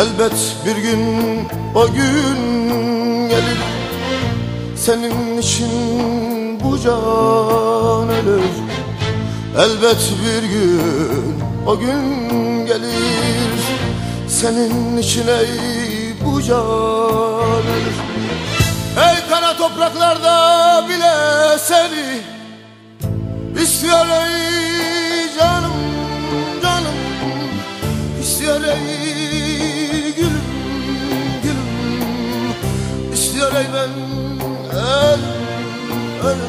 Elbet bir gün o gün gelir. Senin için bu can ölür. Elbet bir gün o gün gelir. Senin için ey bu can ölür. Ey kara topraklarda bile seni İstiyor ey Ben ölüm ölüm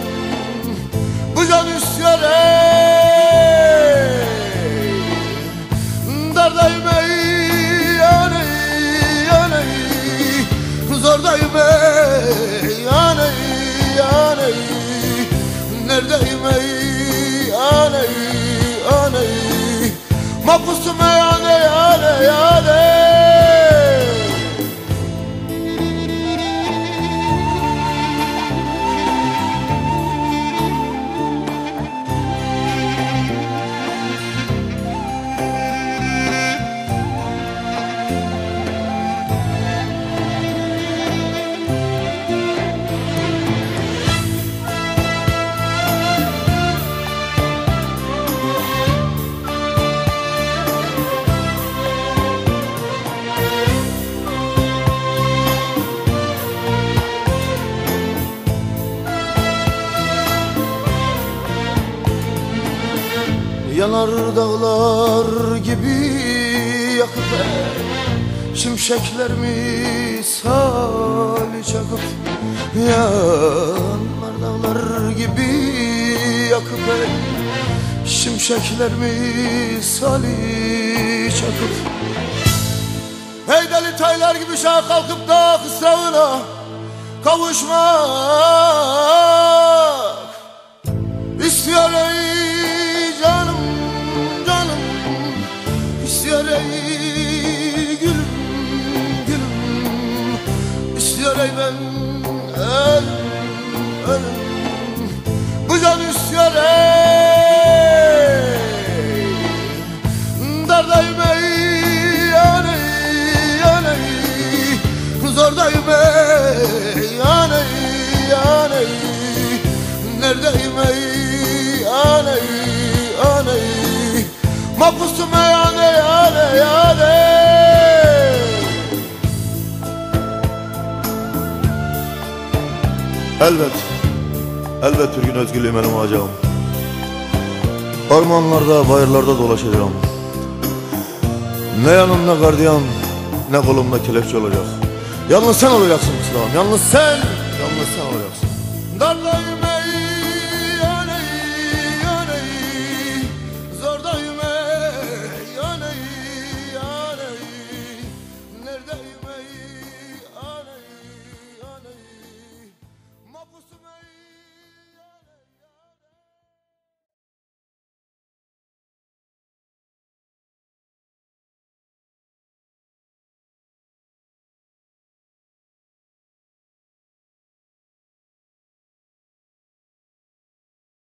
Bu can istiyor ey. Dardayım ey yan ey yan ey Zordayım ey yan ey yan ey Neredeyim ey yan ey yan ey Mahpusum ey yan ey yan Yanar dağlar gibi yakıp Şimşekler misali çakıp Yanar dağlar gibi yakıp Şimşekler misali çakıp. Hey deli taylar gibi şah kalkıp da kısrağına kavuşmak. İstiyor ey İstiyor ey ben ölüm ölüm Bu can istiyor ey Dardayım ey yan ey yan ey Zordayım ey yan ey yan ey Neredeyim ey yan ey Mahpusum ey yan ey yan Elbet, elbet bir gün özgürlüğüm elim alacağım Ormanlarda, bayırlarda dolaşacağım. Ne yanımda gardiyan, ne kolumda kelepçe olacak. Yalnız sen olacaksın Müslüman, yalnız sen, yalnız sen olacaksın. Darlayım